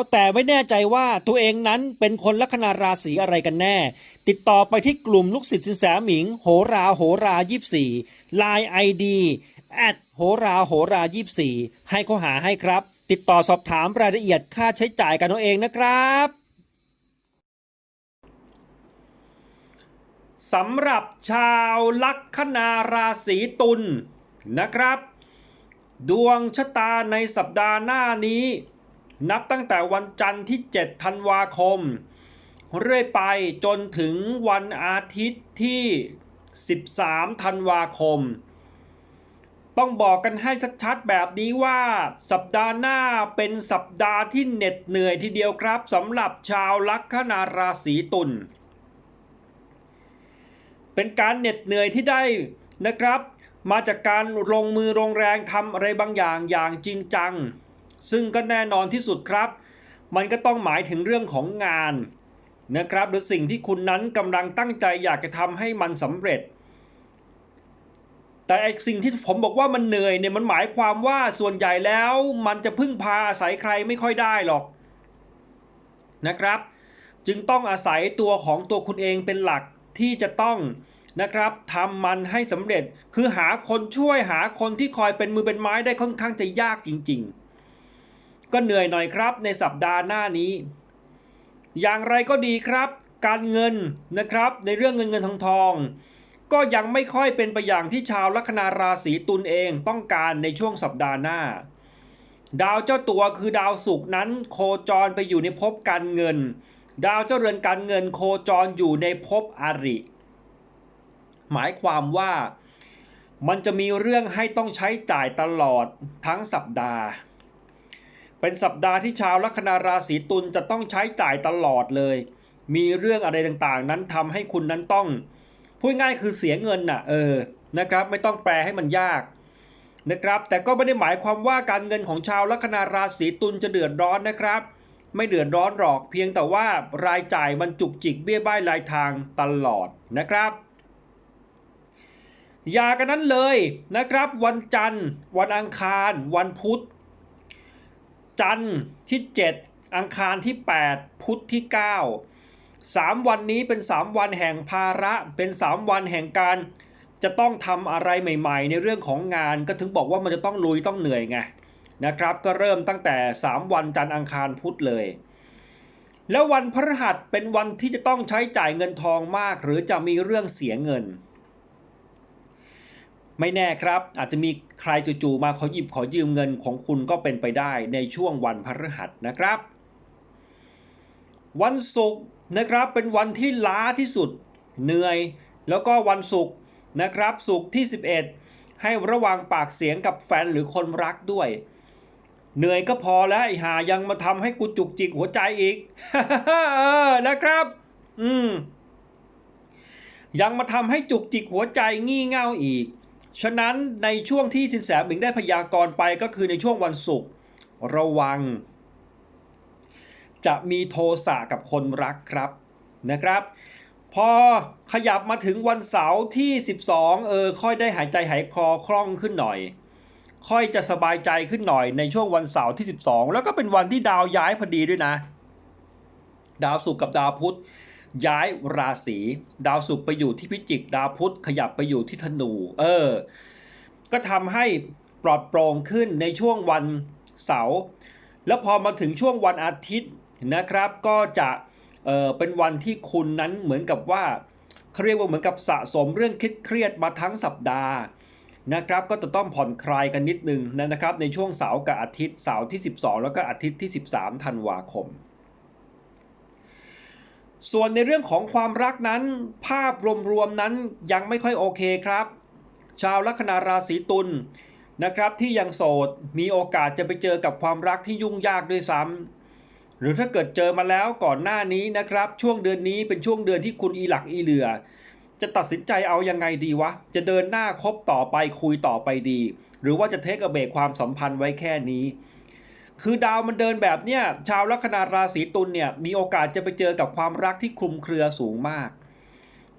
แล้วแต่ไม่แน่ใจว่าตัวเองนั้นเป็นคนลัคนาราศีอะไรกันแน่ ติดต่อไปที่กลุ่มลูกศิษย์สินแสหมิง โหราโหรายี่สี่ไลน์ไอดีแอดโหราโหรายี่สี่ให้เขาหาให้ครับ ติดต่อสอบถามรายละเอียดค่าใช้จ่ายกันเอาเองนะครับสำหรับชาวลัคนาราศีตุลนะครับ ดวงชะตาในสัปดาห์หน้านี้ นับตั้งแต่วันจันทร์ที่ 7 ธันวาคม เรื่อยไปจนถึงวันอาทิตย์ที่ 13 ธันวาคม ต้องบอกกันให้ชัดๆแบบนี้ว่าสัปดาห์หน้าเป็นสัปดาห์ที่เหน็ดเหนื่อยทีเดียวครับสำหรับชาวลัคนาราศีตุลเป็นการเหน็ดเหนื่อยที่ได้นะครับ มาจากการลงมือลงแรงทำอะไรบางอย่างอย่างจริงจัง ซึ่งก็แน่นอนที่สุดครับ มันก็ต้องหมายถึงเรื่องของงานนะครับหรือสิ่งที่คุณนั้นกำลังตั้งใจอยากจะทำให้มันสำเร็จ แต่ไอสิ่งที่ผมบอกว่ามันเหนื่อยเนี่ยมันหมายความว่าส่วนใหญ่แล้วมันจะพึ่งพาอาศัยใครไม่ค่อยได้หรอกนะครับ จึงต้องอาศัยตัวของตัวคุณเองเป็นหลักที่จะต้องนะครับทำมันให้สำเร็จคือหาคนช่วยหาคนที่คอยเป็นมือเป็นไม้ได้ค่อนข้างจะยากจริง ๆ ก็เหนื่อยหน่อยครับในสัปดาห์หน้านี้ อย่างไรก็ดีครับ การเงินนะครับในเรื่องเงินเงินทองทอง ก็ยังไม่ค่อยเป็นไปอย่างที่ชาวลัคนาราศีตุลเองต้องการในช่วงสัปดาห์หน้า ดาวเจ้าตัวคือดาวศุกร์นั้น โคจรไปอยู่ในภพการเงิน ดาวเจ้าเรือนการเงินโคจรอยู่ในภพอริ หมายความว่ามันจะมีเรื่องให้ต้องใช้จ่ายตลอดทั้งสัปดาห์ เป็นสัปดาห์ที่ชาวลัคนาราศีตุลจะต้องใช้จ่ายตลอดเลย มีเรื่องอะไรต่างๆ นั้นทำให้คุณนั้นต้องพูดง่ายคือเสียเงินน่ะเออนะครับ ไม่ต้องแปลให้มันยากนะครับ แต่ก็ไม่ได้หมายความว่าการเงินของชาวลัคนาราศีตุลจะเดือดร้อนนะครับ ไม่เดือดร้อนหรอกเพียงแต่ว่ารายจ่ายมันจุกจิกเบี้ยบ้ายรายทางตลอดนะครับอย่ากันนั้นเลยนะครับ วันจันทร์ วันอังคาร วันพุธ จันทร์ที่ 7 อังคารที่ 8 พุธที่ 9 3 วันนี้เป็น 3 วันแห่งภาระ เป็น 3 วันแห่งการ จะต้องทำอะไรใหม่ ๆ ในเรื่องของงานก็ถึงบอกว่ามันจะต้องลุยต้องเหนื่อยไงนะครับ ก็เริ่มตั้งแต่ 3 วันจันทร์อังคารพุธเลย แล้ววันพฤหัสเป็นวันที่จะต้องใช้จ่ายเงินทองมาก หรือจะมีเรื่องเสียเงิน ไม่แน่ครับ อาจจะมีใครจู่ๆมาขอหยิบขอยืมเงินของคุณก็เป็นไปได้ในช่วงวันพฤหัสนะครับ วันศุกร์นะครับเป็นวันที่ล้าที่สุดเหนื่อย แล้วก็วันศุกร์นะครับศุกร์ที่ 11 ให้ระวังปากเสียงกับแฟนหรือคนรักด้วย เหนื่อยก็พอแล้วไอ้หายังมาทำให้กูจุกจิกหัวใจอีกนะครับ อืมยังมาทำให้จุกจิกหัวใจงี่เง่าอีก ฉะนั้นในช่วงที่สินแสหมิงได้พยากรณ์ไปก็คือในช่วงวันศุกร์ระวัง จะมีโทสะกับคนรักครับนะครับ พอขยับมาถึงวันเสาร์ที่ 12 เออ ค่อยได้หายใจหายคอคล่องขึ้นหน่อย ค่อยจะสบายใจขึ้นหน่อยในช่วงวันเสาร์ที่ 12 แล้วก็เป็นวันที่ดาวย้ายพอดีด้วยนะ ดาวศุกร์กับดาวพุธ ย้ายราศีดาวศุกร์ไปอยู่ที่พิจิกดาวพุธขยับไปอยู่ที่ธนู เออ ก็ทำให้ปลอดโปร่งขึ้นในช่วงวันเสาร์แล้วพอมาถึงช่วงวันอาทิตย์นะครับก็จะเออเป็นวันที่คุณนั้นเหมือนกับว่าเขาเรียกว่าเหมือนกับสะสมเรื่องคิดเครียดมาทั้งสัปดาห์นะครับก็จะต้องผ่อนคลายกันนิดนึงนะครับในช่วงเสาร์กับอาทิตย์เสาร์ที่ 12 แล้วก็อาทิตย์ที่ 13 ธันวาคม ส่วนในเรื่องของความรักนั้น ภาพรวมๆนั้นยังไม่ค่อยโอเคครับ ชาวลัคนาราศีตุลนะครับที่ยังโสดมีโอกาสจะไปเจอกับความรักที่ยุ่งยากด้วยซ้ำหรือถ้าเกิดเจอมาแล้วก่อนหน้านี้นะครับ ช่วงเดือนนี้เป็นช่วงเดือนที่คุณอีหลักอีเหลือ จะตัดสินใจเอายังไงดีวะ จะเดินหน้าคบต่อไปคุยต่อไปดี หรือว่าจะเทคเบรกความสัมพันธ์ไว้แค่นี้ คือดาวมันเดินแบบเนี้ยชาวลัคนาราศีตุลเนี่ยมีโอกาสจะไปเจอกับความรักที่คลุมเครือสูงมาก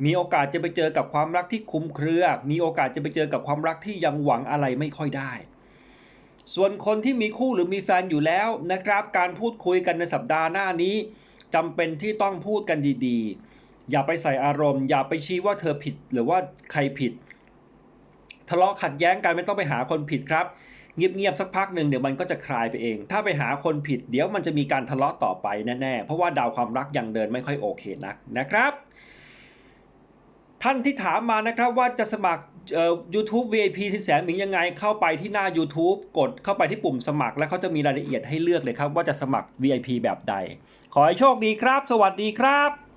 มีโอกาสจะไปเจอกับความรักที่คลุมเครือ มีโอกาสจะไปเจอกับความรักที่ยังหวังอะไรไม่ค่อยได้ ส่วนคนที่มีคู่หรือมีแฟนอยู่แล้วนะครับ การพูดคุยกันในสัปดาห์หน้านี้จำเป็นที่ต้องพูดกันดีๆ อย่าไปใส่อารมณ์ อย่าไปชี้ว่าเธอผิดหรือว่าใครผิด ทะเลาะขัดแย้งกันไม่ต้องไปหาคนผิดครับ เงียบๆสักพักหนึ่งเดี๋ยวมันก็จะคลายไปเอง ถ้าไปหาคนผิดเดี๋ยวมันจะมีการทะเลาะต่อไปแน่ๆ เพราะว่าดาวความรักยังเดินไม่ค่อยโอเคนักนะครับ ท่านที่ถามมานะครับว่าจะสมัครเอ่อ YouTube VIP สินแสหมิงยังไงเข้าไปที่หน้า YouTube กดเข้าไปที่ปุ่มสมัคร แล้วเขาจะมีรายละเอียดให้เลือกเลยครับ ว่าจะสมัคร VIP แบบใด ขอให้โชคดีครับ สวัสดีครับ